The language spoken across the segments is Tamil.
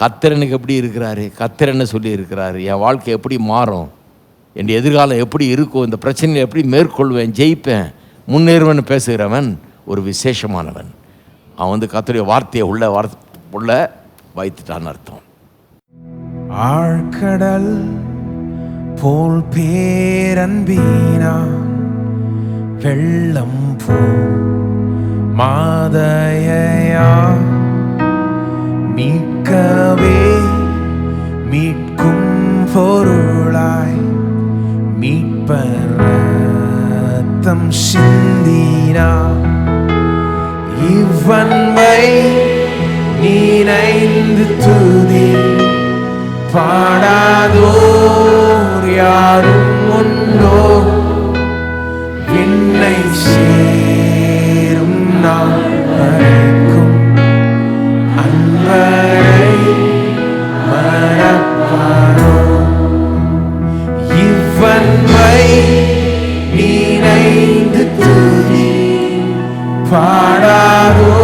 கத்திரனுக்கு எப்படி இருக்கிறாரு? கத்திர என்ன சொல்லி இருக்கிறாரு என் வாழ்க்கை எப்படி மாறும்? என் எதிர்காலம் எப்படி இருக்கும்? இந்த பிரச்சனையை எப்படி மேற்கொள்வேன்? ஜெயிப்பேன்? முன்னேறுவன் பேசுகிறவன் ஒரு விசேஷமானவன். அவன் வந்து கத்தருடைய வார்த்தையை உள்ள வார்த்தை உள்ள வைத்துட்டான்னு அர்த்தம். ஆழ்கடல் போல் பேரன்பீனா வெள்ளம் போ மாதையா மீட்கவே மீட்கும் பொருளாய் மீட்பர் சிந்தினா இவ்வன்மை நீனைந்து துதி பாடாதோர் யாரும் உண்டோ? என்னை சேரும் நான். அன்பரை மறப்பாரோ இவ்வன்மை துதி பாடாதோ?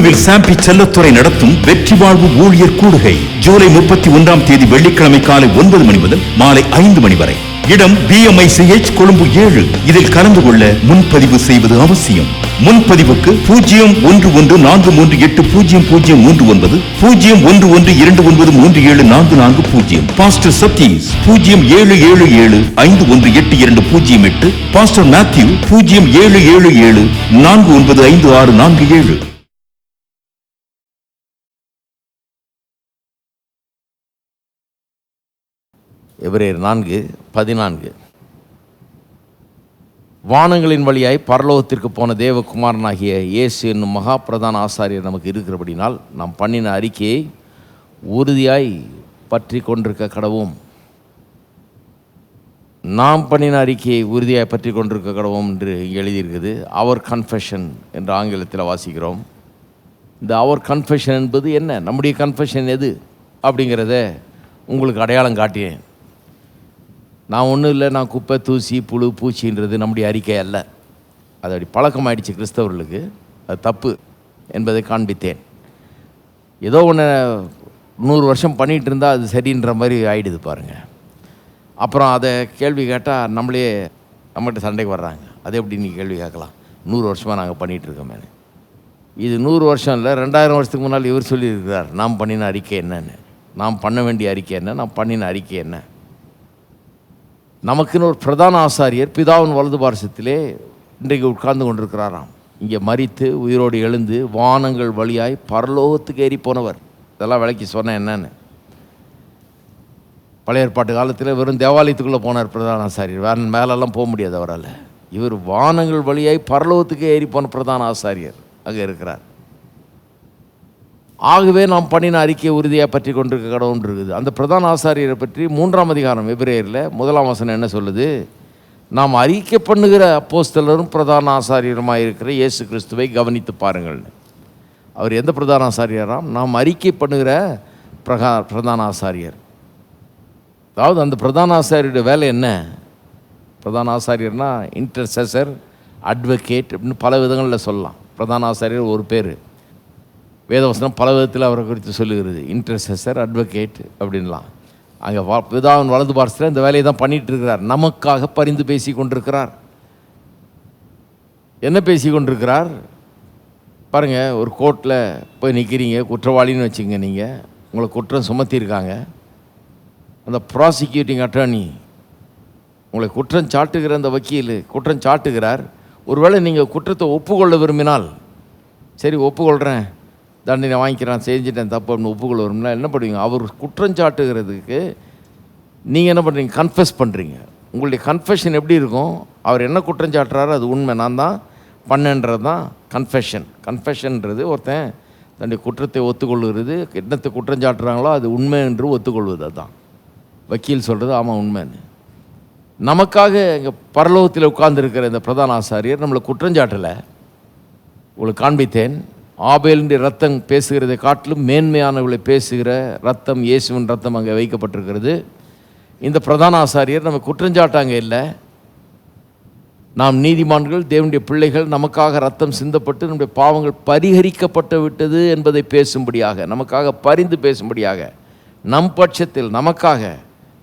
கொழும்புவில் சாம்பி செல்லத்துறை நடத்தும் வெற்றி வாழ்வு ஊழியர் கூடுகை. ஜூலை முப்பத்தி ஒன்றாம் தேதி வெள்ளிக்கிழமை காலை ஒன்பது மணி முதல் மாலை ஐந்து மணி வரை. இடம் பிஎம்ஐசிஎச் கொழும்பு ஏழு. இதில் கலந்து கொள்ள முன்பதிவு செய்வது அவசியம். முன்பதிவுக்கு பூஜ்ஜியம் ஒன்று ஒன்று நான்கு மூன்று எட்டு பூஜ்ஜியம் பூஜ்ஜியம் மூன்று ஒன்பது பூஜ்ஜியம் ஒன்று ஒன்று இரண்டு ஒன்பது மூன்று ஏழு நான்கு நான்கு பூஜ்ஜியம். பாஸ்டர் சத்தீஸ் பூஜ்ஜியம் ஏழு ஏழு ஏழு ஐந்து ஒன்று எட்டு இரண்டு பூஜ்ஜியம் எட்டு. பாஸ்டர் மேத்யூ பூஜ்ஜியம் ஏழு ஏழு ஏழு நான்கு ஒன்பது ஐந்து ஆறு நான்கு ஏழு. எபிரேயர் நான்கு பதினான்கு. வானங்களின் வழியாய் பரலோகத்திற்கு போன தேவகுமாரனாகிய இயேசு என்னும் மகா பிரதான ஆசாரியர் நமக்கு இருக்கிறபடினால் நாம் பண்ணின அறிக்கையை உறுதியாய் பற்றி கொண்டிருக்க கடவும் நாம் பண்ணின அறிக்கையை உறுதியாய் பற்றி கொண்டிருக்க கடவும் என்று இங்கே எழுதியிருக்குது அவர் கன்ஃபெஷன் என்று ஆங்கிலத்தில் வாசிக்கிறோம். இந்த அவர் கன்ஃபெஷன் என்பது என்ன? நம்முடைய கன்ஃபெஷன் எது? அப்படிங்கிறத உங்களுக்கு அடையாளம் காட்டினேன். நான் ஒன்றும் இல்லை நான் குப்பை தூசி புழு பூச்சின்றது நம்முடைய அறிக்கை அல்ல. அது அப்படி பழக்கமாயிடுச்சு கிறிஸ்தவர்களுக்கு. அது தப்பு என்பதை காண்பித்தேன். ஏதோ ஒன்று நூறு வருஷம் பண்ணிகிட்டு இருந்தால் அது சரின்ற மாதிரி ஆயிடுது பாருங்கள் அப்புறம் அதை கேள்வி கேட்டால் நம்மளே நம்மகிட்ட சண்டைக்கு வர்றாங்க. அது எப்படி நீ கேள்வி கேட்கலாம்? நூறு வருஷமாக நாங்கள் பண்ணிகிட்டு இருக்கோமே. இது நூறு வருஷம் இல்லை ரெண்டாயிரம் வருஷத்துக்கு முன்னால் இவர் சொல்லியிருக்கிறார் நாம் பண்ணின அறிக்கை என்னன்னு. நாம் பண்ண வேண்டிய அறிக்கை என்ன? நாம் பண்ணின அறிக்கை என்ன? நமக்குன்னு ஒரு பிரதான ஆசாரியர் பிதாவின் வலது பாரசத்திலே இன்றைக்கு உட்கார்ந்து கொண்டிருக்கிறாராம். இங்கே மறித்து உயிரோடு எழுந்து வானங்கள் வழியாய் பரலோகத்துக்கு ஏறி போனவர். இதெல்லாம் விளக்கி சொன்னேன் என்னன்னு. பழைய ஏற்பாட்டு காலத்தில் வெறும் தேவாலயத்துக்குள்ளே போனார் பிரதான ஆசாரியர். வேற மேலெல்லாம் போக முடியாது அவரால். இவர் வானங்கள் வழியாய் பரலோகத்துக்கு ஏறி போன பிரதான ஆசாரியர். அங்கே இருக்கிறார். ஆகவே நாம் பண்ணின அறிக்கையை உறுதியாக பற்றி கொண்டிருக்க கடவுள் இருக்குது. அந்த பிரதான ஆசாரியரை பற்றி மூன்றாம் அதிகாரம் எபிரேயரில் முதலாம் வசனம் என்ன சொல்லுது? நாம் அறிக்கை பண்ணுகிற அப்போஸ்தலரும் பிரதான ஆசாரியருமாக இருக்கிற இயேசு கிறிஸ்துவை கவனித்து பாருங்கள். அவர் எந்த பிரதான ஆசாரியராம்? நாம் அறிக்கை பண்ணுகிற பிரகா பிரதான ஆசாரியர். அதாவது அந்த பிரதான ஆசாரியோட வேலை என்ன? பிரதான ஆசாரியர்னா இன்டர்செசர் அட்வொகேட் அப்படின்னு பல விதங்களில் சொல்லலாம். பிரதான ஆசாரியர் ஒரு பேர். வேதவசனம் பல விதத்தில் அவரை குறித்து சொல்லுகிறது. இன்டர்செசர் அட்வொகேட் அப்படின்லாம். அங்கே வா பிதாவின் வலது பார்சத்தில் இந்த வேலையை தான் பண்ணிட்டு இருக்கிறார். நமக்காக பரிந்து பேசி கொண்டிருக்கிறார். என்ன பேசி கொண்டிருக்கிறார்? பாருங்கள் ஒரு கோர்ட்டில் போய் நிற்கிறீங்க குற்றவாளின்னு வச்சுங்க நீங்கள் உங்களை குற்றம் சுமத்தியிருக்காங்க. அந்த ப்ராசிக்யூட்டிங் அட்டர்னி உங்களை குற்றம் சாட்டுகிற அந்த வக்கீல் குற்றம் சாட்டுகிறார். ஒருவேளை நீங்கள் குற்றத்தை ஒப்புக்கொள்ள விரும்பினால் சரி ஒப்புக்கொள்கிறேன் தண்டனை வாங்கிக்கிறான் செஞ்சுட்டேன் தப்பு அப்படின்னு ஒப்புக்கொள்ள என்ன பண்ணுவீங்க? அவர் குற்றஞ்சாட்டுகிறதுக்கு நீங்கள் என்ன பண்ணுறீங்க கன்ஃபெஸ் பண்ணுறீங்க உங்களுடைய கன்ஃபெஷன் எப்படி இருக்கும்? அவர் என்ன குற்றஞ்சாட்டுறாரோ அது உண்மை. நான் தான் பண்ணேன்றது தான் கன்ஃபெஷன் கன்ஃபெஷன்ன்றது ஒருத்தன் தன்னுடைய குற்றத்தை ஒத்துக்கொள்கிறது என்னத்தை குற்றஞ்சாட்டுறாங்களோ அது உண்மை என்று ஒத்துக்கொள்வது அதுதான். வக்கீல் சொல்கிறது ஆமாம் உண்மைன்னு. நமக்காக இங்கே பரலோகத்தில் உட்கார்ந்துருக்கிற இந்த பிரதான ஆசாரியர் நம்மளை குற்றஞ்சாட்டலை உங்களுக்கு காண்பித்தேன். ஆபேலுடைய ரத்தம் பேசுகிறதை காட்டிலும் மேன்மையானவர்களை பேசுகிற ரத்தம் இயேசுவின் ரத்தம் அங்கே வைக்கப்பட்டிருக்கிறது. இந்த பிரதான ஆசாரியர் நம்ம குற்றஞ்சாட்டாங்க இல்லை. நாம் நீதிமான்கள் தேவனுடைய பிள்ளைகள் நமக்காக ரத்தம் சிந்தப்பட்டு நம்முடைய பாவங்கள் பரிகரிக்கப்பட்டு விட்டது என்பதை பேசும்படியாக நமக்காக பரிந்து பேசும்படியாக நம் பட்சத்தில் நமக்காக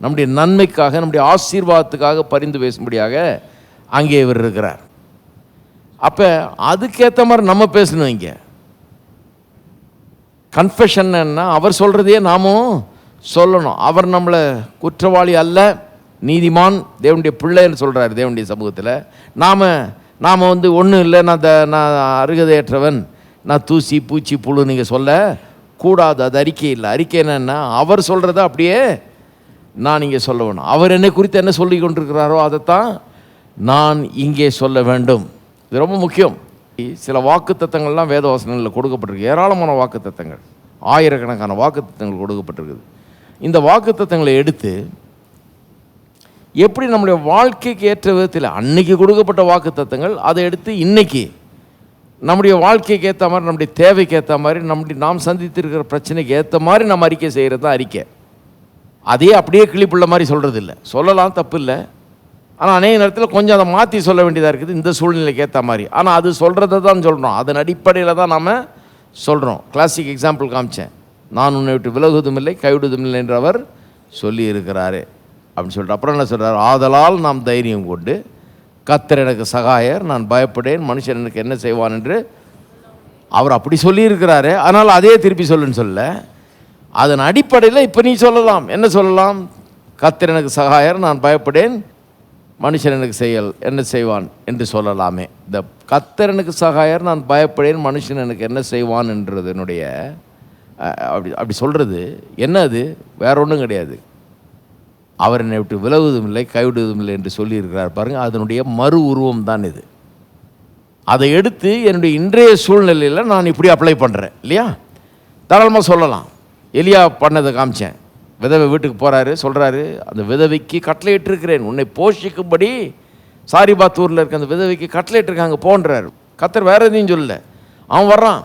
நம்முடைய நன்மைக்காக நம்முடைய ஆசீர்வாதத்துக்காக பரிந்து பேசும்படியாக அங்கே இவர் இருக்கிறார். அப்போ அதுக்கேற்ற மாதிரி நம்ம பேசணும் இங்கே. கன்ஃபெஷன்னா அவர் சொல்கிறதையே நாமும் சொல்லணும். அவர் நம்மளை குற்றவாளி அல்ல நீதிமான் தேவனுடைய பிள்ளைன்னு சொல்கிறார் தேவனுடைய சமூகத்தில். நாம் நாம் வந்து ஒன்றும் இல்லை நான் த நான் அருகதையற்றவன். நான் தூசி பூச்சி புழு நீங்கள் சொல்ல கூடாது அது அறிக்கை இல்லை. அறிக்கை என்னென்னா அவர் சொல்கிறத அப்படியே நான் இங்கே சொல்ல வேணும். அவர் என்னை குறித்து என்ன சொல்லி கொண்டிருக்கிறாரோ அதைத்தான் நான் இங்கே சொல்ல வேண்டும். இது ரொம்ப முக்கியம். சில வாக்குத்தத்தங்கள்லாம் வேதவாசனங்களில் கொடுக்கப்பட்டிருக்கு. ஏராளமான வாக்குத்தத்தங்கள். ஆயிரக்கணக்கான வாக்குத்தத்தங்கள் கொடுக்கப்பட்டிருக்குது. இந்த வாக்குத்தத்தங்களை எடுத்து எப்படி நம்முடைய வாழ்க்கைக்கு ஏற்ற விதத்தில் அன்னைக்கு கொடுக்கப்பட்ட வாக்குத்தத்தங்கள் அதை எடுத்து இன்னைக்கு நம்முடைய வாழ்க்கைக்கு ஏற்ற மாதிரி நம்முடைய தேவைக்கு ஏற்ற மாதிரி நம்முடைய நாம் சந்தித்திருக்கிற பிரச்சனைக்கு ஏற்ற மாதிரி நம்ம அறிக்கை செய்கிறது தான் அறிக்கை. அதே அப்படியே கிளிப்புள்ள மாதிரி சொல்கிறது இல்லை சொல்லலாம் தப்பு இல்லை ஆனால் அநேக நேரத்தில் கொஞ்சம் அதை மாற்றி சொல்ல வேண்டியதாக இருக்குது. இந்த சூழ்நிலைக்கு ஏற்ற மாதிரி. ஆனால் அது சொல்கிறத தான் சொல்கிறோம் அதன் அடிப்படையில் தான் நாம் சொல்கிறோம் கிளாசிக் எக்ஸாம்பிள் காமிச்சேன். நான் உன்னை விட்டு விலகுவதும் இல்லை கைவிடுவதும் இல்லை என்று அவர் சொல்லி இருக்கிறாரு அப்படின்னு சொல்லிட்டு அப்புறம் என்ன சொல்கிறார் ஆதலால் நாம் தைரியம் கொண்டு கத்தர் எனக்கு சகாயர் நான் பயப்படேன் மனுஷன் எனக்கு என்ன செய்வான் என்று அவர் அப்படி சொல்லியிருக்கிறாரு. ஆனால் அதே திருப்பி சொல்லுன்னு சொல்ல அதன் அடிப்படையில் இப்போ நீ சொல்லலாம். என்ன சொல்லலாம்? கத்தர் எனக்கு சகாயர் நான் பயப்படேன் மனுஷன் எனக்கு செயல் என்ன செய்வான் என்று சொல்லலாமே. இந்த கத்தர் எனக்கு சகாயர் நான் பயப்படேன் மனுஷன் எனக்கு என்ன செய்வான் என்றது என்னுடைய அப்படி அப்படி சொல்கிறது என்ன அது? வேற ஒன்றும் கிடையாது. அவர் என்னை விட்டு விலகுவதும் இல்லை கைவிடுவதும் இல்லை என்று சொல்லியிருக்கிறார் பாருங்கள் அதனுடைய மறு உருவம் தான் இது. அதை எடுத்து என்னுடைய இன்றைய சூழ்நிலையில் நான் இப்படி அப்ளை பண்ணுறேன் இல்லையா? தாராளமாக சொல்லலாம். எலியா பண்ணதை காமிச்சேன். விதவை வீட்டுக்கு போகிறாரு சொல்கிறாரு அந்த விதவைக்கு கட்டளையிட்டிருக்கிறேன் உன்னை போஷிக்கும்படி சாரிபாத்தூரில் இருக்க அந்த விதவைக்கு கட்டளையிட்டிருக்காங்க போன்றார். கத்தர் வேற எதையும் சொல்லல. அவன் வர்றான்.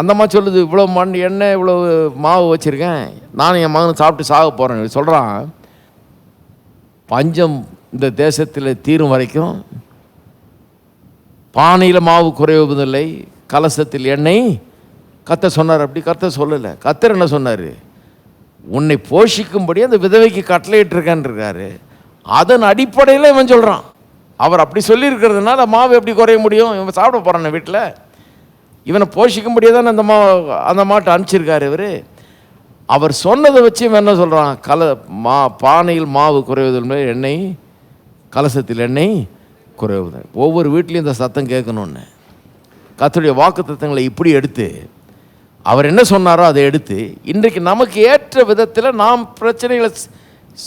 அந்தம்மா சொல்லுது இவ்வளோ மண் எண்ணெய் இவ்வளோ மாவு வச்சுருக்கேன். நானும் என் மகன் சாப்பிட்டு சாக போகிறேன் சொல்கிறான் பஞ்சம் இந்த தேசத்தில் தீரும் வரைக்கும் பானையில் மாவு குறைவதில்லை கலசத்தில் எண்ணெய். கத்தர் சொன்னார் அப்படி கத்தர் சொல்லலை. கத்தர் என்ன சொன்னார்? உன்னை போஷிக்கும்படி அந்த விதவைக்கு கட்டளையிட்டிருக்கேன் இருக்காரு அதன் அடிப்படையில் இவன் சொல்கிறான் அவர் அப்படி சொல்லியிருக்கிறதுனால மாவு எப்படி குறைய முடியும்? இவன் சாப்பிட போகிறான் வீட்டில் இவனை போஷிக்கும்படியே தானே அந்த மா அந்த மாட்டை அனுப்பிச்சிருக்காரு இவர். அவர் சொன்னதை வச்சு இவன் என்ன சொல்கிறான் கல மா பானையில் மாவு குறைவதில் எண்ணெய் கலசத்தில் எண்ணெய் குறைவது ஒவ்வொரு வீட்லேயும் இந்த சத்தம் கேட்கணுன்னு கத்துடைய வாக்கு இப்படி எடுத்து அவர் என்ன சொன்னாரோ அதை எடுத்து இன்றைக்கு நமக்கு ஏற்ற விதத்தில் நாம் பிரச்சனைகளை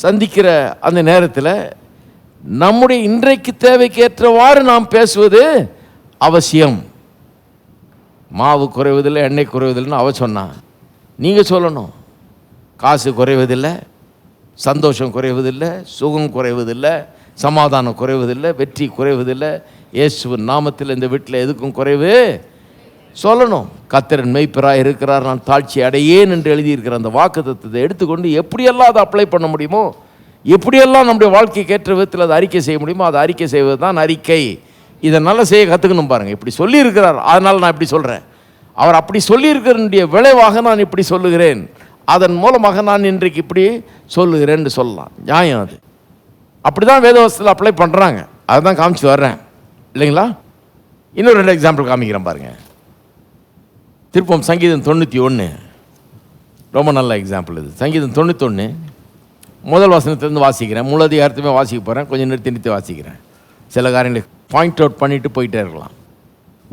சந்திக்கிற அந்த நேரத்தில் நம்முடைய இன்றைக்கு தேவைக்கு ஏற்றவாறு நாம் பேசுவது அவசியம். மாவு குறைவதில்லை எண்ணெய் குறைவதில்லைன்னு அவ சொன்னான் நீங்கள் சொல்லணும். காசு குறைவதில்லை சந்தோஷம் குறைவதில்லை சுகம் குறைவதில்லை சமாதானம் குறைவதில்லை வெற்றி குறைவதில்லை. இயேசுவின் நாமத்தில் இந்த வீட்டில் எதுக்கும் குறைவு? சொல்லணும். கத்திரன் மெய்ப்பராக இருக்கிறார் நான் தாழ்ச்சி அடையேன் என்று எழுதியிருக்கிற அந்த வாக்கு தத்துவத்தை எடுத்துக்கொண்டு எப்படியெல்லாம் அதை அப்ளை பண்ண முடியுமோ எப்படியெல்லாம் நம்முடைய வாழ்க்கைக்கு ஏற்ற விதத்தில் அதை அறிக்கை செய்ய முடியுமோ அதை அறிக்கை செய்வது தான் அறிக்கை. இதை நல்லா செய்ய கற்றுக்கணும் பாருங்கள் இப்படி சொல்லியிருக்கிறார். அதனால் நான் இப்படி சொல்கிறேன் அவர் அப்படி சொல்லியிருக்கிறனுடைய விளைவாக நான் இப்படி சொல்லுகிறேன். அதன் மூலமாக நான் இன்றைக்கு இப்படி சொல்லுகிறேன்னு சொல்லலாம். நியாயம் அது. அப்படி தான் வேதவசத்தில் அப்ளை பண்ணுறாங்க அதை தான் காமிச்சு வர்றேன். இல்லைங்களா? இன்னொரு ரெண்டு எக்ஸாம்பிள் காமிக்கிறேன் பாருங்கள் திருப்பம் சங்கீதம் தொண்ணூற்றி ஒன்று ரொம்ப நல்ல எக்ஸாம்பிள் இது. சங்கீதம் தொண்ணூத்தொன்று முதல் வசனத்திலேருந்து வாசிக்கிறேன். முழு அதிகாரத்துமே வாசிக்க போகிறேன் கொஞ்சம் நிறுத்தி நிறுத்தி வாசிக்கிறேன். சில காரியங்களை பாயிண்ட் அவுட் பண்ணிட்டு போயிட்டே இருக்கலாம்.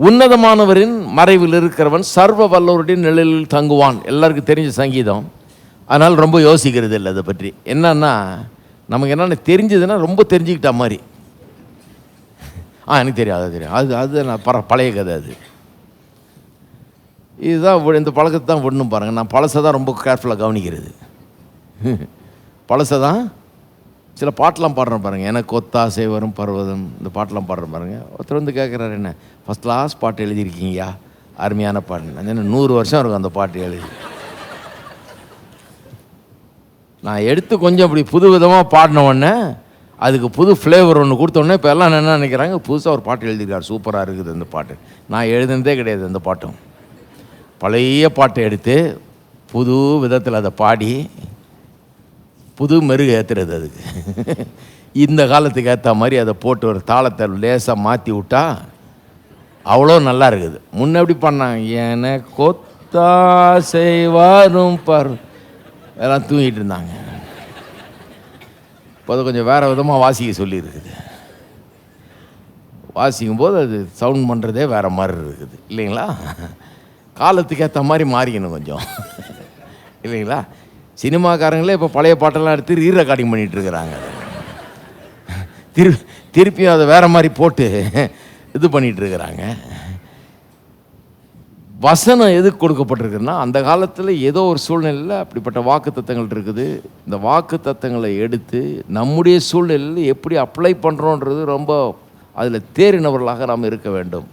உன்னதமானவரின் மறைவில் இருக்கிறவன் சர்வ வல்லவருடைய நிழலில் தங்குவான். எல்லாருக்கும் தெரிஞ்ச சங்கீதம். அதனால் ரொம்ப யோசிக்கிறது இல்லை அதை பற்றி. என்னன்னா நமக்கு என்னென்ன தெரிஞ்சதுன்னா ரொம்ப தெரிஞ்சுக்கிட்ட மாதிரி. ஆ எனக்கு தெரியும். அது தெரியும். அது அது நான் பர பழைய கதை அது. இதுதான் வி- இந்த பழக்கத்தை தான் விடணும் பாருங்கள் நான் பழசை தான் ரொம்ப கேர்ஃபுல்லாக கவனிக்கிறது. பழசை தான் சில பாட்டெலாம் பாடுறேன் பாருங்கள் எனக்கு ஒத்தாசை வரும் பர்வதம். இந்த பாட்டெலாம் பாடுறேன் பாருங்கள் ஒருத்தர் வந்து கேட்குறாரு என்ன? ஃபஸ்ட் கிளாஸ் பாட்டு எழுதியிருக்கீங்கயா அருமையான பாட்டு. நான் நூறு வருஷம் இருக்கும் அந்த பாட்டு எழுதி. நான் எடுத்து கொஞ்சம் அப்படி புது விதமாக பாடின உடனே அதுக்கு புது ஃப்ளேவர் ஒன்று கொடுத்தோடனே இப்போ எல்லாம் என்ன நினைக்கிறாங்க? புதுசாக ஒரு பாட்டு எழுதியிருக்காரு. சூப்பராக இருக்குது அந்த பாட்டு. நான் எழுதுனதே கிடையாது அந்த பாட்டும். பழைய பாட்டை எடுத்து புது விதத்தில் அதை பாடி புது மெருகு ஏற்றுறது அதுக்கு. இந்த காலத்துக்கு ஏற்ற மாதிரி அதை போட்டு ஒரு தாளத்தை லேசாக மாற்றி விட்டா அவ்வளோ நல்லா இருக்குது. முன்ன எப்படி பண்ணாங்க? என கொத்தாசை வரும் பர். எல்லாம் தூங்கிட்டு இருந்தாங்க. இப்போ அதை கொஞ்சம் வேறு விதமாக வாசிக்க சொல்லியிருக்குது. வாசிக்கும் போது அது சவுண்ட் பண்ணுறதே வேறு மாதிரி இருக்குது. இல்லைங்களா? காலத்துக்கு ஏற்ற மாதிரி மாறிக்கணும் கொஞ்சம். இல்லைங்களா? சினிமாக்காரங்களே இப்போ பழைய பாட்டெல்லாம் எடுத்து ரீ ரெக்கார்டிங் பண்ணிகிட்ருக்குறாங்க இருக்கிறாங்க. திரு திருப்பியும் அதை வேறு மாதிரி போட்டு இது பண்ணிகிட்ருக்குறாங்க இருக்கிறாங்க. வசனம் எதுக்கு கொடுக்கப்பட்டிருக்குன்னா அந்த காலத்தில் ஏதோ ஒரு சூழ்நிலையில் அப்படிப்பட்ட வாக்கு தத்தங்கள் இருக்குது. இந்த வாக்கு தத்தங்களை எடுத்து நம்முடைய சூழ்நிலையில் எப்படி அப்ளை பண்ணுறோன்றது ரொம்ப அதில் தேறினவர்களாக நாம் இருக்க வேண்டும்.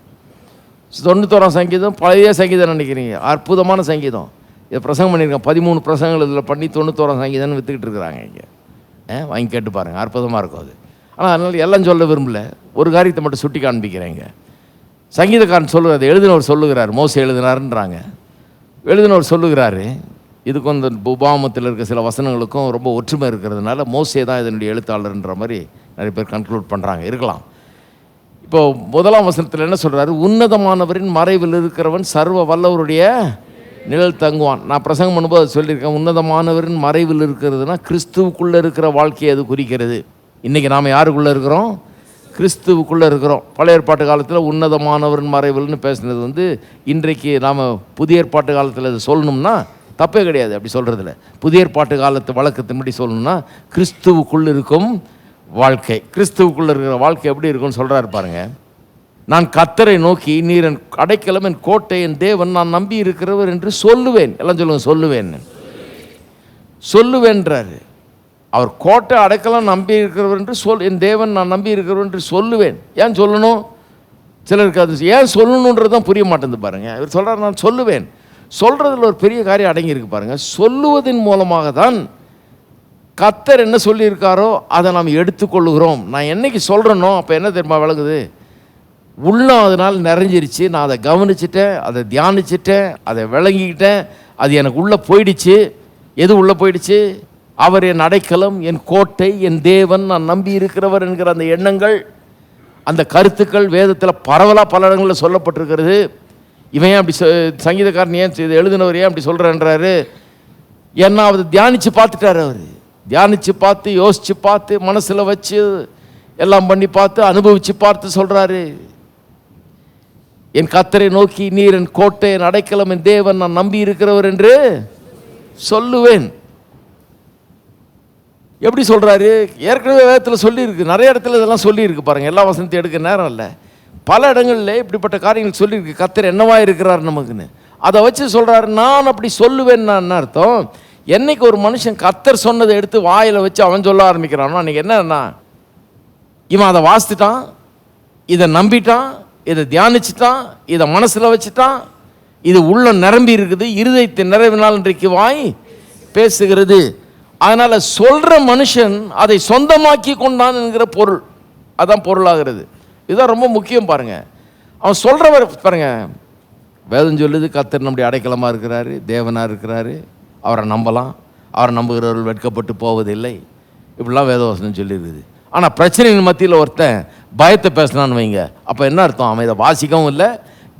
தொண்ணூத்தோராம் சங்கீதம் பழைய சங்கீதம் நினைக்கிறீங்க. அற்புதமான சங்கீதம். இதை பிரசங்கம் பண்ணியிருக்கேன். பதிமூணு பிரசங்கங்கள் இதில் பண்ணி தொண்ணூத்தோராம் சங்கீதம்னு விற்றுக்கிட்டு இருக்கிறாங்க இங்கே. ஆ, வாங்கி கேட்டு பாருங்கள் அற்புதமாக இருக்கும் அது. ஆனால் அதனால் எல்லாம் சொல்ல விரும்பல. ஒரு காரியத்தை மட்டும் சுட்டி காண்பிக்கிறேங்க சங்கீதக்காரன் சொல்லுகிறார் எழுதினவர் சொல்லுகிறார். மோச எழுதினாருன்றாங்க. எழுதினவர் சொல்லுகிறாரு இதுக்கும் இந்த உபாமத்தில் இருக்க சில வசனங்களுக்கும் ரொம்ப ஒற்றுமை இருக்கிறதுனால மோசே தான் இதனுடைய எழுத்தாளர்ன்ற மாதிரி நிறைய பேர் கன்க்ளூட் பண்ணுறாங்க இருக்கலாம். இப்போ முதலாம் வசனத்தில் என்ன சொல்கிறாரு உன்னதமானவரின் மறைவில் இருக்கிறவன் சர்வ வல்லவருடைய நிழல் தங்குவான். நான் பிரசங்கம் பண்ணும்போது அதை சொல்லியிருக்கேன். உன்னதமானவரின் மறைவில் இருக்கிறதுனா கிறிஸ்துவுக்குள்ளே இருக்கிற வாழ்க்கையை அது குறிக்கிறது. இன்றைக்கி நாம் யாருக்குள்ளே இருக்கிறோம்? கிறிஸ்துவுக்குள்ளே இருக்கிறோம். பழைய ஏற்பாட்டு காலத்தில் உன்னதமானவரின் மறைவில்னு பேசுனது வந்து இன்றைக்கு நாம் புதிய ஏற்பாட்டு காலத்தில் அது சொல்லணும்னா தப்பே கிடையாது. அப்படி சொல்கிறதுல புதிய ஏற்பாட்டு காலத்து வழக்கத்தின்படி சொல்லணும்னா கிறிஸ்துவுக்குள் இருக்கும் வாழ்க்கை. கிறிஸ்துவுக்குள்ளே இருக்கிற வாழ்க்கை எப்படி இருக்கும்னு சொல்கிறார் பாருங்க. நான் கத்தரை நோக்கி நீர் என் அடைக்கலம் என் கோட்டை என் தேவன் நான் நம்பி இருக்கிறவர் என்று சொல்லுவேன். எல்லாம் சொல்லுங்க சொல்லுவேன். சொல்லுவேன்றாரு. அவர் கோட்டை அடைக்கலாம் நம்பி இருக்கிறவர் என்று சொல் என் தேவன் நான் நம்பி இருக்கிறவர் என்று சொல்லுவேன். ஏன் சொல்லணும்? சிலருக்கு அது ஏன் சொல்லணுன்றது தான் புரிய மாட்டேங்குது பாருங்கள் இவர் சொல்கிறார் நான் சொல்லுவேன். சொல்கிறதுல ஒரு பெரிய காரியம் அடங்கியிருக்கு பாருங்கள் சொல்லுவதன் மூலமாக தான் கத்தர் என்ன சொல்லியிருக்காரோ அதை நாம் எடுத்துக்கொள்ளுகிறோம். நான் என்னைக்கு சொல்கிறேனோ அப்போ என்ன தெரியுமா விளங்குது? உள்ளம் அதனால் நிறைஞ்சிருச்சு. நான் அதை கவனிச்சிட்டேன் அதை தியானிச்சிட்டேன் அதை விளங்கிக்கிட்டேன். அது எனக்கு உள்ளே போயிடுச்சு. எது உள்ளே போயிடுச்சு? அவர் என் அடைக்கலம் என் கோட்டை என் தேவன் நான் நம்பி இருக்கிறவர் என்கிற அந்த எண்ணங்கள் அந்த கருத்துக்கள் வேதத்தில் பரவலாக பல இடங்களில் சொல்லப்பட்டிருக்கிறது. இவன் அப்படி சொ- சங்கீதக்காரன் ஏன் இது எழுதினவர் ஏன் அப்படி சொல்கிறேன்றாரு ஏன்னா அவர் தியானித்து பார்த்துட்டார் அவர். தியானித்து பார்த்து யோசித்து பார்த்து மனசில் வச்சு எல்லாம் பண்ணி பார்த்து அனுபவித்து பார்த்து சொல்கிறாரு என் கத்தரை நோக்கி நீர் என் கோட்டை என் அடைக்கலம் என் தேவன் நான் நம்பி இருக்கிறவர் என்று சொல்லுவேன். எப்படி சொல்கிறாரு ஏற்கனவே வேதத்தில் சொல்லியிருக்கு. நிறைய இடத்துல இதெல்லாம் சொல்லியிருக்கு பாருங்கள் எல்லா வசனத்தையும் எடுக்க நேரம் இல்லை. பல இடங்களில் இப்படிப்பட்ட காரியங்கள் சொல்லியிருக்கு. கத்தர் என்னவா இருக்கிறார் நமக்குன்னு. அதை வச்சு சொல்கிறாரு நான் அப்படி சொல்லுவேன்னு என்ன அர்த்தம்? என்னைக்கு ஒரு மனுஷன் கத்தர் சொன்னதை எடுத்து வாயில் வச்சு அவன் சொல்ல ஆரம்பிக்கிறானோ அன்றைக்கி என்னன்னா இவன் அதை வாசித்துட்டான் இதை நம்பிட்டான் இதை தியானிச்சிட்டான் இதை மனசில் வச்சுட்டான் இது உள்ள நிரம்பி இருக்குது இருதயத்தை நிறைவினால் இன்றைக்கு வாய் பேசுகிறது. அதனால் சொல்கிற மனுஷன் அதை சொந்தமாக்கி கொண்டான் என்கிற பொருள். அதான் பொருளாகிறது. இதுதான் ரொம்ப முக்கியம் பாருங்க. அவன் சொல்கிறவர் பாருங்கள் வேதம் சொல்லுது கத்தர் நம்முடைய அடைக்கலமாக இருக்கிறாரு தேவனாக இருக்கிறாரு. அவரை நம்பலாம். அவரை நம்புகிறவர்கள் வெட்கப்பட்டு போவதில்லை. இப்படிலாம் வேதவசனம் சொல்லியிருக்குது. ஆனால் பிரச்சனையின் மத்தியில் ஒருத்தன் பயத்தை பேசினான்னு வைங்க. அப்போ என்ன அர்த்தம்? அவன் இதை வாசிக்கவும் இல்லை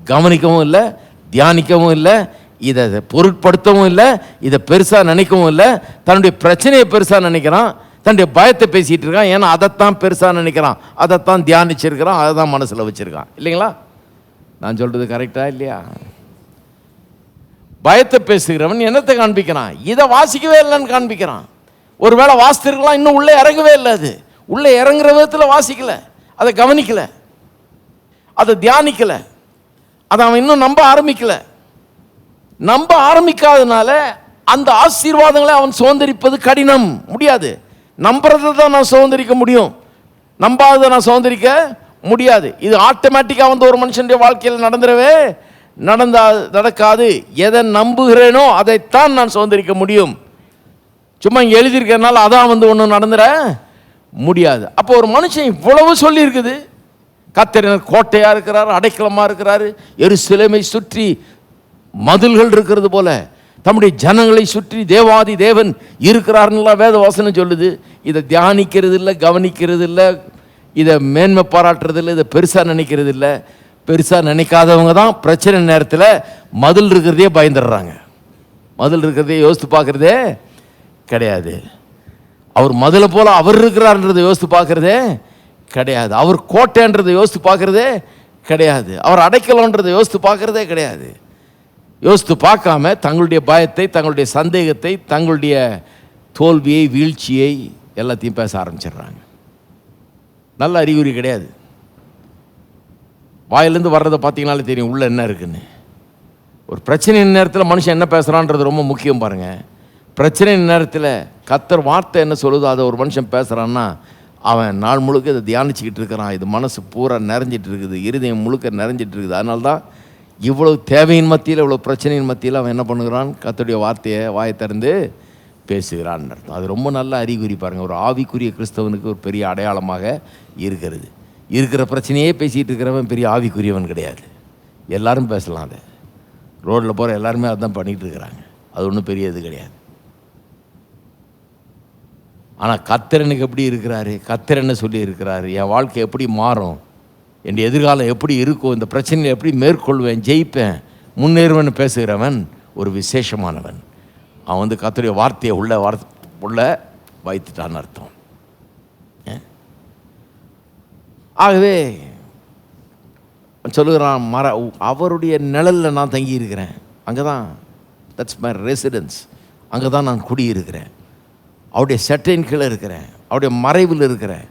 கவனிக்கவும் இல்லை தியானிக்கவும் இல்லை இதை பொருட்படுத்தவும் இல்லை இதை பெருசாக நினைக்கவும் இல்லை. தன்னுடைய பிரச்சனையை பெருசாக நினைக்கிறான். தன்னுடைய பயத்தை பேசிகிட்டு இருக்கான். ஏன்னா அதைத்தான் பெருசாக நினைக்கிறான். அதைத்தான் தியானிச்சிருக்கிறான். அதை தான் மனசில் வச்சுருக்கான். இல்லைங்களா? நான் சொல்கிறது கரெக்டாக இல்லையா? பயத்தை பேசுகிறவன் என்னத்தை காண்பிக்கிறான்? இதை வாசிக்கவே இல்லைன்னு காண்பிக்கிறான். ஒருவேளை வாசித்திருக்கலாம் இன்னும் உள்ளே இறங்கவே இல்லை அது. உள்ளே இறங்குற விதத்தில் வாசிக்கல. அதை கவனிக்கல. அதை தியானிக்கல. அதை அவன் இன்னும் நம்ப ஆரம்பிக்கல. நம்ப ஆரம்பிக்காதனால அந்த ஆசீர்வாதங்களை அவன் சுதந்திரிப்பது கடினம். முடியாது. நம்புறதை தான் நான் சுதந்திரிக்க முடியும். நம்பாததை நான் சுதந்திரிக்க முடியாது. இது ஆட்டோமேட்டிக்காக வந்து ஒரு மனுஷனுடைய வாழ்க்கையில் நடந்துடவே நடந்தா நடக்காது. எதை நம்புகிறேனோ அதைத்தான் நான் சுதந்திரிக்க முடியும். சும்மா இங்கே எழுதியிருக்கிறதுனால அதான் வந்து ஒன்றும் நடந்துட முடியாது. அப்போ ஒரு மனுஷன் இவ்வளவு சொல்லியிருக்குது. கத்தரினர் கோட்டையாக இருக்கிறார் அடைக்கலமாக இருக்கிறார். எருசலேமை சுற்றி மதில்கள் இருக்கிறது போல. தம்முடைய ஜனங்களை சுற்றி தேவாதி தேவன் இருக்கிறாருன்னுலாம் வேத வாசனை சொல்லுது. இதை தியானிக்கிறது இல்லை கவனிக்கிறது இல்லை இதை மேன்மை பாராட்டுறது இல்லை இதை பெருசாக நினைக்கிறது இல்லை பெருசாக நினைக்காதவங்க தான் பிரச்சனை நேரத்தில் மதில் இருக்கிறதே பயந்துடுறாங்க. மதில் இருக்கிறதே யோசித்து பார்க்குறதே கிடையாது. அவர் மதிலை போல் அவர் இருக்கிறார்ன்றதை யோசித்து பார்க்குறதே கிடையாது. அவர் கோட்டைன்றதை யோசித்து பார்க்குறதே கிடையாது. அவர் அடைக்கலன்றதை யோசித்து பார்க்குறதே கிடையாது. யோசித்து பார்க்காம தங்களுடைய பயத்தை தங்களுடைய சந்தேகத்தை தங்களுடைய தோல்வியை வீழ்ச்சியை எல்லாத்தையும் பேச ஆரம்பிச்சிடுறாங்க. நல்ல அறிகுறி கிடையாது. வாயிலேருந்து வர்றதை பார்த்தீங்கனாலே தெரியும் உள்ள என்ன இருக்குன்னு. ஒரு பிரச்சனையின் நேரத்தில் மனுஷன் என்ன பேசுகிறான்றது ரொம்ப முக்கியம் பாருங்கள் பிரச்சனையின் நேரத்தில் கத்தர் வார்த்தை என்ன சொல்லுதோ அதை ஒரு மனுஷன் பேசுகிறான்னா அவன் நாள் முழுக்க இதை தியானிச்சுக்கிட்டு இருக்கிறான். இது மனசு பூரா நிறைஞ்சிட்டு இருக்குது இருதயம் முழுக்க நிறைஞ்சிட்டு இருக்குது. அதனால தான் இவ்வளோ தேவையின் மத்தியில் இவ்வளோ பிரச்சனையின் மத்தியில் அவன் என்ன பண்ணுகிறான்? கத்தருடைய வார்த்தையை வாயை திறந்து பேசுகிறான் அர்த்தம். அது ரொம்ப நல்ல அறிகுறி பாருங்கள் ஒரு ஆவிக்குரிய கிறிஸ்தவனுக்கு ஒரு பெரிய அடையாளமாக இருக்கிறது. இருக்கிற பிரச்சனையே பேசிகிட்டு இருக்கிறவன் பெரிய ஆவிக்குரியவன் கிடையாது. எல்லாரும் பேசலாம் அதை. ரோட்டில் போகிற எல்லாருமே அதுதான் பண்ணிகிட்டு இருக்கிறாங்க. அது ஒன்றும் பெரிய இது கிடையாது. ஆனால் கத்திரனுக்கு எப்படி இருக்கிறாரு? கத்தர் என்ன சொல்லி இருக்கிறாரு? என் வாழ்க்கை எப்படி மாறும்? என் எதிர்காலம் எப்படி இருக்கும்? இந்த பிரச்சனையை எப்படி மேற்கொள்வேன்? ஜெயிப்பேன்? முன்னேறுவன் பேசுகிறவன் ஒரு விசேஷமானவன். அவன் வந்து கத்தருடைய வார்த்தையை உள்ள வார்த்தை உள்ள வைத்துட்டான்னு அர்த்தம் ஏன்? ஆகவே சொல்லுகிறான் மர அவருடைய நிழலில் நான் தங்கியிருக்கிறேன். அங்கே தான் தட்ஸ் மை ரெசிடென்ஸ் அங்கே தான் நான் குடியிருக்கிறேன். அவருடைய செட்டையின் கீழே இருக்கிறேன். அவருடைய மறைவில் இருக்கிறேன்.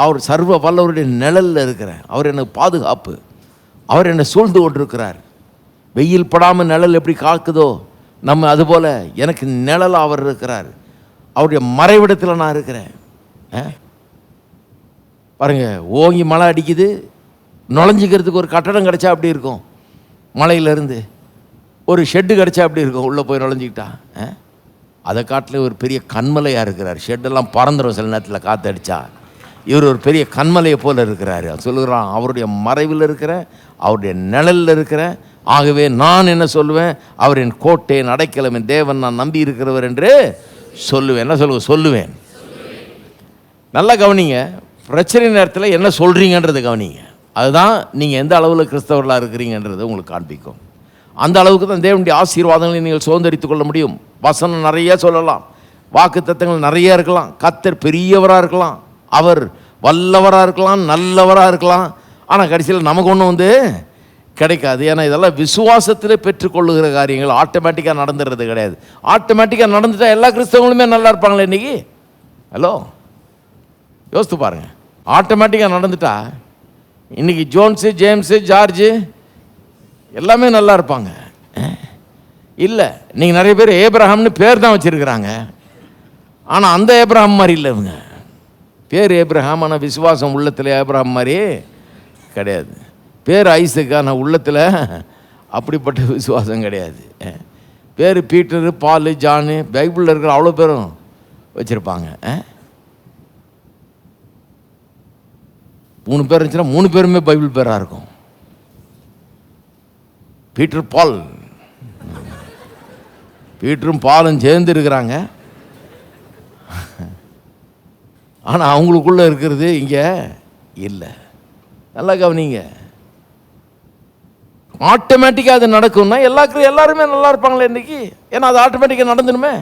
அவர் சர்வ வல்லவருடைய நிழலில் இருக்கிறேன். அவர் எனக்கு பாதுகாப்பு. அவர் என்னை சூழ்ந்து கொண்டிருக்கிறார். வெயில் படாமல் நிழல் எப்படி காக்குதோ நம்ம அதுபோல் எனக்கு நிழல் அவர் இருக்கிறார். அவருடைய மறைவிடத்தில் நான் இருக்கிறேன். பாருங்கள் ஓங்கி மழை அடிக்குது நுழைஞ்சிக்கிறதுக்கு ஒரு கட்டடம் கிடச்சா அப்படி இருக்கும்? மலையிலேருந்து ஒரு ஷெட்டு கிடச்சா அப்படி இருக்கும்? உள்ளே போய் நுழைஞ்சிக்கிட்டா ஆ? அதை காட்டில் ஒரு பெரிய கண்மலையாக இருக்கிறார். ஷெட்டெல்லாம் பறந்துடும் சில நேரத்தில் காற்றடிச்சா இவர் ஒரு பெரிய கண்மலையை போல் இருக்கிறார். சொல்லுகிறான் அவருடைய மறைவில் இருக்கிற அவருடைய நிழலில் இருக்கிற ஆகவே நான் என்ன சொல்லுவேன்? அவர் என் கோட்டை என் அடைக்கலம் என் தேவன் நான் நம்பி இருக்கிறவர் என்று சொல்லுவேன். என்ன சொல்லுவேன் சொல்லுவேன். நல்லா கவனிங்க பிரச்சனை நேரத்தில் என்ன சொல்கிறீங்கன்றதை கவனிங்க. அதுதான் நீங்கள் எந்த அளவில் கிறிஸ்தவர்களாக இருக்கிறீங்கன்றது உங்களுக்கு காண்பிக்கும். அந்த அளவுக்கு தான் தேவனுடைய ஆசீர்வாதங்களை நீங்கள் சுதந்திரித்துக் கொள்ள முடியும். வசனம் நிறைய சொல்லலாம். வாக்கு தத்துவங்கள் நிறைய இருக்கலாம். கத்தர் பெரியவராக இருக்கலாம். அவர் வல்லவராக இருக்கலாம் நல்லவராக இருக்கலாம். ஆனால் கடைசியில் நமக்கு ஒன்றும் வந்து கிடைக்காது. ஏன்னா இதெல்லாம் விசுவாசத்தில் பெற்றுக்கொள்ளுகிற காரியங்கள். ஆட்டோமேட்டிக்காக நடந்துடுறது கிடையாது. ஆட்டோமேட்டிக்காக நடந்துட்டால் எல்லா கிறிஸ்தவங்களுமே நல்லா இருப்பாங்களே இன்னைக்கு? ஹலோ யோசித்து பாருங்கள் ஆட்டோமேட்டிக்காக நடந்துட்டா. இன்றைக்கி ஜோன்ஸு ஜேம்ஸு ஜார்ஜு எல்லாமே நல்லா இருப்பாங்க. இல்லை நீங்கள் நிறைய பேர் ஏப்ரஹாம்னு பேர் தான் வச்சுருக்கிறாங்க. ஆனால் அந்த ஏப்ரஹாம் மாதிரி இல்லை இவங்க. பேர் ஏப்ரஹாம் ஆனால் விசுவாசம் உள்ளத்தில் ஏப்ரஹாம் மாதிரி கிடையாது. பேர் ஐஸுக்கான ஆனால் உள்ளத்தில் அப்படிப்பட்ட விசுவாசம் கிடையாது. பேர் பீட்டரு பால் ஜானு பைபிளில் இருக்கிற அவ்வளோ பேரும் வச்சுருப்பாங்க. மூணு பேர் இருந்துச்சுன்னா மூணு பேருமே பைபிள் பேராக இருக்கும். பீட்டர் பால். பீட்டரும் பாலும் சேர்ந்து இருக்கிறாங்க. ஆனால் அவங்களுக்குள்ளே இருக்கிறது இங்கே இல்லை. நல்லா கவனிங்க. ஆட்டோமேட்டிக்காக அது நடக்கும்னா எல்லா எல்லாருமே நல்லா இருப்பாங்களே இன்னைக்கு. ஏன்னா அது ஆட்டோமேட்டிக்காக நடந்துணுமே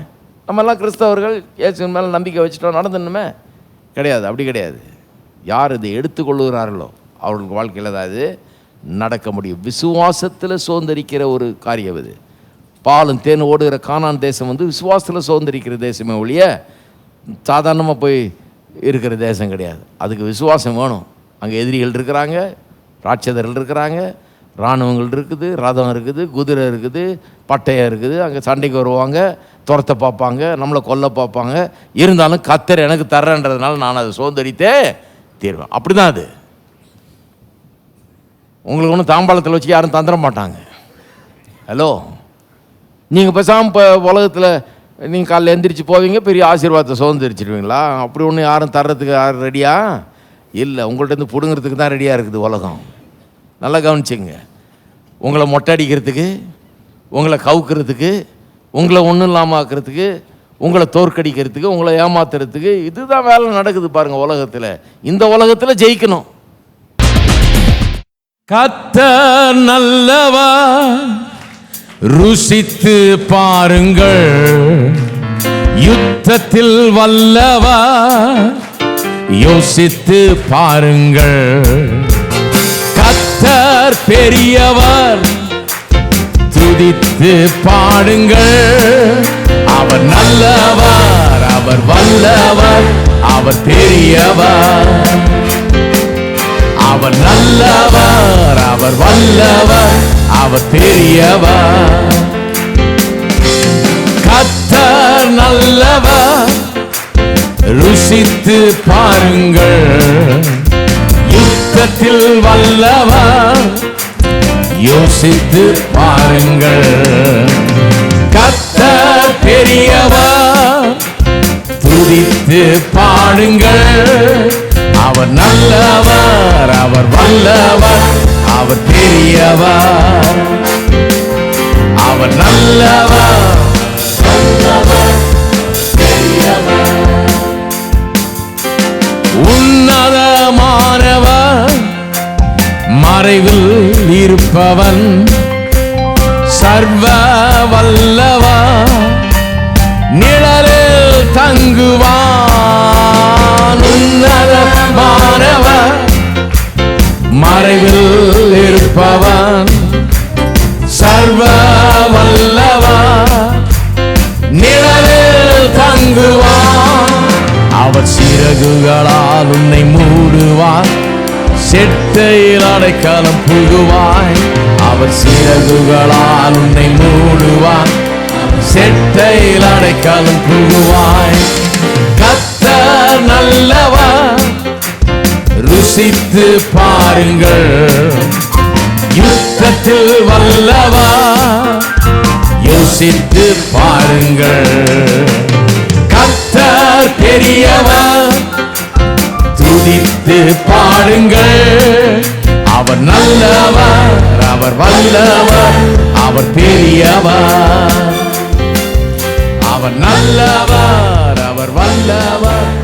நம்ம எல்லாம் கிறிஸ்தவர்கள் இயேசுவின் மேலே நம்பிக்கை வச்சுட்டோம் நடந்துணுமே கிடையாது அப்படி கிடையாது. யார் இதை எடுத்துக்கொள்ளுகிறார்களோ அவர்களுக்கு வாழ்க்கையில் அதாவது நடக்க முடியும். விசுவாசத்தில் சுதந்திரிக்கிற ஒரு காரியம் இது. பாலும் தேன் ஓடுகிற காணான் தேசம் வந்து விசுவாசத்தில் சுதந்திரிக்கிற தேசமே ஒழிய சாதாரணமாக போய் இருக்கிற தேசம் கிடையாது. அதுக்கு விசுவாசம் வேணும். அங்கே எதிரிகள் இருக்கிறாங்க ராட்சதர்கள் இருக்கிறாங்க இராணுவங்கள் இருக்குது ரதம் இருக்குது குதிரை இருக்குது பட்டயம் இருக்குது அங்கே சண்டைக்கு வருவாங்க துரத்த பார்ப்பாங்க நம்மளை கொல்ல பார்ப்பாங்க. இருந்தாலும் கத்தர் எனக்கு தர்றேன்றதுனால நான் அதை சுதந்திரித்தே தீர்வேன் அப்படி தான் அது. உங்களுக்கு ஒன்றும் தாம்பாளத்தில் வச்சு யாரும் தந்துட மாட்டாங்க. ஹலோ நீங்கள் பேசாமல் இப்போ உலகத்தில் நீங்கள் காலைல எந்திரிச்சு போவீங்க பெரிய ஆசீர்வாதத்தை சுதந்திரிச்சிடுவீங்களா அப்படி ஒன்றும் யாரும் தர்றதுக்கு யாரும் ரெடியா இல்லை உங்கள்கிட்ட இருந்து பிடுங்கிறதுக்கு தான் ரெடியாக இருக்குது உலகம். நல்லா கவனிச்சுங்க. உங்களை மொட்டை அடிக்கிறதுக்கு உங்களை கவுக்கிறதுக்கு உங்களை ஒன்றும் இல்லாமல் ஆக்கிறதுக்கு உங்களை தோற்கடிக்கிறதுக்கு உங்களை ஏமாத்துறதுக்கு இதுதான் வேலை நடக்குது பாருங்க உலகத்தில். இந்த உலகத்தில் ஜெயிக்கணும். கத்தர் நல்லவா? ருசித்து பாருங்கள். யுத்தத்தில் வல்லவா? யோசித்து பாருங்கள். கத்தர் பெரியவர் துதித்து பாடுங்கள். அவர் நல்லவர் அவர் வல்லவர் அவர் பெரியவர். அவர் நல்லவர் அவர் வல்லவர் அவர் பெரியவர். கத்தர் நல்லவர் ருசித்து பாருங்கள். யுத்தத்தில் வல்லவர் யோசித்து பாருங்கள். கத்தர் பெரியவர். துதித்து பாடுங்கள். அவர் நல்லவர் அவர் வல்லவர் அவர் பெரியவர். அவர் நல்லவர். உன்னதமானவர் மறைவில் இருப்பவன். சிறகுகளால் உன்னை மூடுவார் செட்டையில் அடைக்கலம் புகுவாய். அவர் சிறகுகளால் உன்னை மூடுவார் செட்டையில் அடைக்கலம் புகுவாய். கத்த நல்லவா ருசித்து பாருங்கள். யுத்தத்தில் வல்லவா யோசித்து பாருங்கள். கர்த்தர் பெரியவர் துதித்து பாடுங்கள். அவர் நல்லவர் அவர் வல்லவர் அவர் பெரியவர். அவர் நல்லவர் அவர் வல்லவர்.